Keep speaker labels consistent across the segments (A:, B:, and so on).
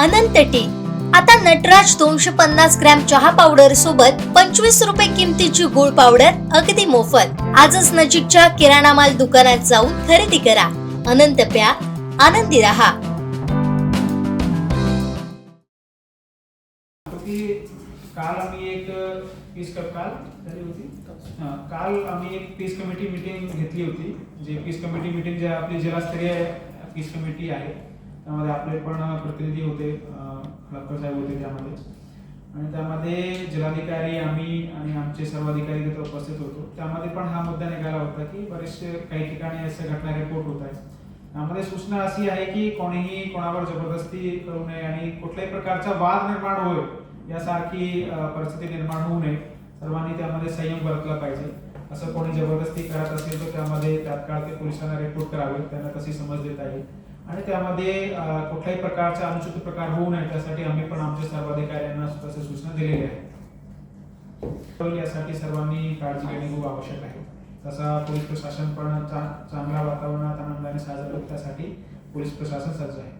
A: अनंत T. आता नटराज दोनशे पन्नास ग्रॅम चहा पावडर सोबत पंचवीस रुपये किमतीची गुळ पावडर अगदी मोफत. आजच नजीकच्या किराणा माल दुकानात जाऊन खरेदी करा. अनंत प्या. आनंदी राहा.
B: काल आम्ही एक पीस क- काल झाली होती. काल आम्ही एक पीस कमिटी मीटिंग घेतली होती. जे पीस कमिटी मीटिंग जे आपली जिल्हास्तरीय पीस कमिटी आहे त्यामध्ये आपले पण प्रतिनिधी होते लक्कर साहेब होते त्यामध्ये. आणि त्यामध्ये जिल्हाधिकारी आम्ही आणि आमचे सर्व अधिकारी तिथे उपस्थित होतो. त्यामध्ये पण हा मुद्दा निघाला होता की बरेचसे काही ठिकाणी असे घटना रिपोर्ट होत आहेत. त्यामध्ये सूचना अशी आहे की कोणीही कोणावर जबरदस्ती करू नये आणि कुठल्याही प्रकारचा वाद निर्माण होईल यासारखी परिस्थिती निर्माण होऊ नये. सर्वांनी त्यामध्ये संयम बरतला पाहिजे. असं कोणी जबरदस्ती करत असेल तर त्यामध्ये तात्काळ ते पोलिसांना रिपोर्ट करावे. त्यांना तशी समज देता येईल. आणि त्यामध्ये कुठल्याही प्रकारचा अनुचित प्रकार होऊ नये त्यासाठी आम्ही पण आमच्या सर्व अधिकाऱ्यांना तसे सूचना दिलेल्या आहेत यासाठी सर्वांनी काळजी घेणे खूप आवश्यक आहे. तसा पोलीस प्रशासन पण चांगल्या वातावरणात आनंदाने साजरा होईल त्यासाठी पोलीस प्रशासन सज्ज आहे.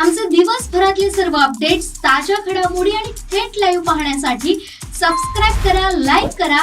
C: आमचे दिवसभरातले सर्व अपडेट्स ताज्या घडामोडी आणि थेट लाईव्ह पाहण्यासाठी सबस्क्राईब करा लाईक करा